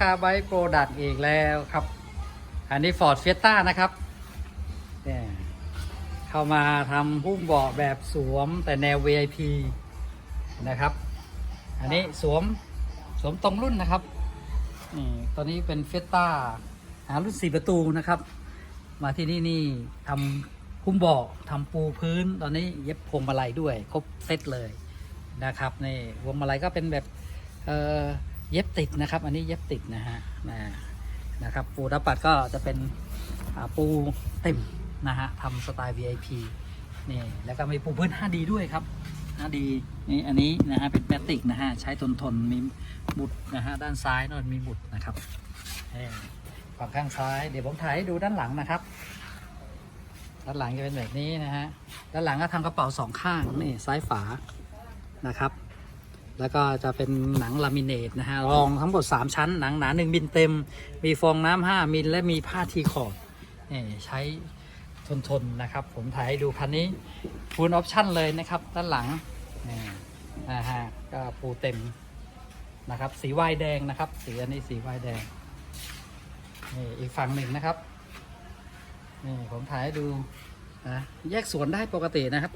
คาไบโปรดักต์อีกแล้วครับ อันนี้ Ford Fiesta นะครับเนี่ยเข้ามาทำหุ้มเบาะแบบสวมแต่แนว VIP นะครับ อันนี้สวมสวมตรงรุ่นนะครับนี่ตอนนี้เป็น Fiesta หารุ่น 4 ประตูนะครับ มาที่นี่นี่ทำหุ้มเบาะทำปูพื้น ตอนนี้เย็บพวงมาลัยด้วย ครบเซตเลยนะครับนี่พวงมาลัยก็เป็นแบบเอ่อ เย็บติดนะครับ อันนี้เย็บติดนะฮะนะนะครับ ปูดับปัดก็จะเป็นปูเต็มนะฮะทำสไตล์ VIP นี่แล้วก็มีปูพื้น 5D ด้วยครับ 5D นี่อันนี้นะฮะเป็นแมติกนะฮะใช้ทนทนมีบุดนะฮะด้านซ้ายนนมีบุดนะครับฝั่งข้างซ้ายเดี๋ยวผมถ่ายให้ดูด้านหลังนะครับ ด้านหลังจะเป็นแบบนี้นะฮะด้านหลังก็ทำกระเป๋าสองข้างนี่ซ้ายฝานะครับ แล้วก็จะเป็นหนังลามิเนตนะฮะรองทั้งหมด 3 ชั้น หนังหนา1มิลเต็ม มีฟองน้ำ5มิลและมีผ้าทีขอบนี่ใช้ทนทนๆนะครับ ผมถ่ายให้ดูคันนี้ฟูลออปชั่นเลยนะครับด้านหลังนี่นะฮะก็ปูเต็มนะครับ สีวายแดงนะครับ สีอันนี้สีวายแดงนี่อีกฝั่งหนึ่งนะครับนี่ผมถ่ายให้ดูนะแยกสวนได้ปกตินะครับ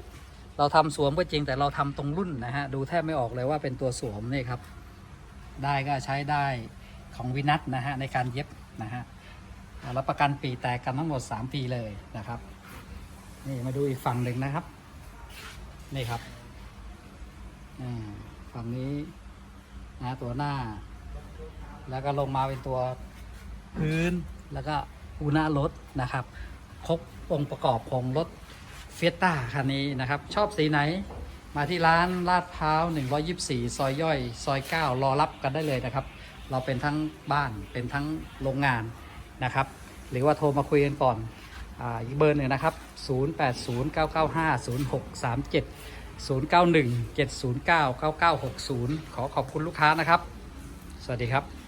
เราทำสวมก็จริงแต่เราทำตรงรุ่นนะฮะดูแทบไม่ออกเลยว่าเป็นตัวสวมนี่ครับ ได้ก็ใช้ได้ของวินัทนะฮะในการเย็บนะฮะรับประกันปีแตกกันทั้งหมด 3 ปีเลยนะครับ นี่มาดูอีกฝั่งหนึ่งนะครับ นี่ครับอ่าฝั่งนี้นะตัวหน้า แล้วก็ลงมาเป็นตัวพื้นแล้วก็อูหน้ารถนะครับ ครบองค์ประกอบของรถ เฟียต้าคันนี้นะครับ ชอบสีไหน มาที่ร้านลาดพร้าว 124 ซอยย่อย ซอย 9 รอรับกันได้เลยนะครับ เราเป็นทั้งบ้านเป็นทั้งโรงงานนะครับ หรือว่าโทรมาคุยกันก่อนอีกเบอร์หนึ่งนะครับ 0809950637 091 709 9960 ขอขอบคุณลูกค้านะครับ สวัสดีครับ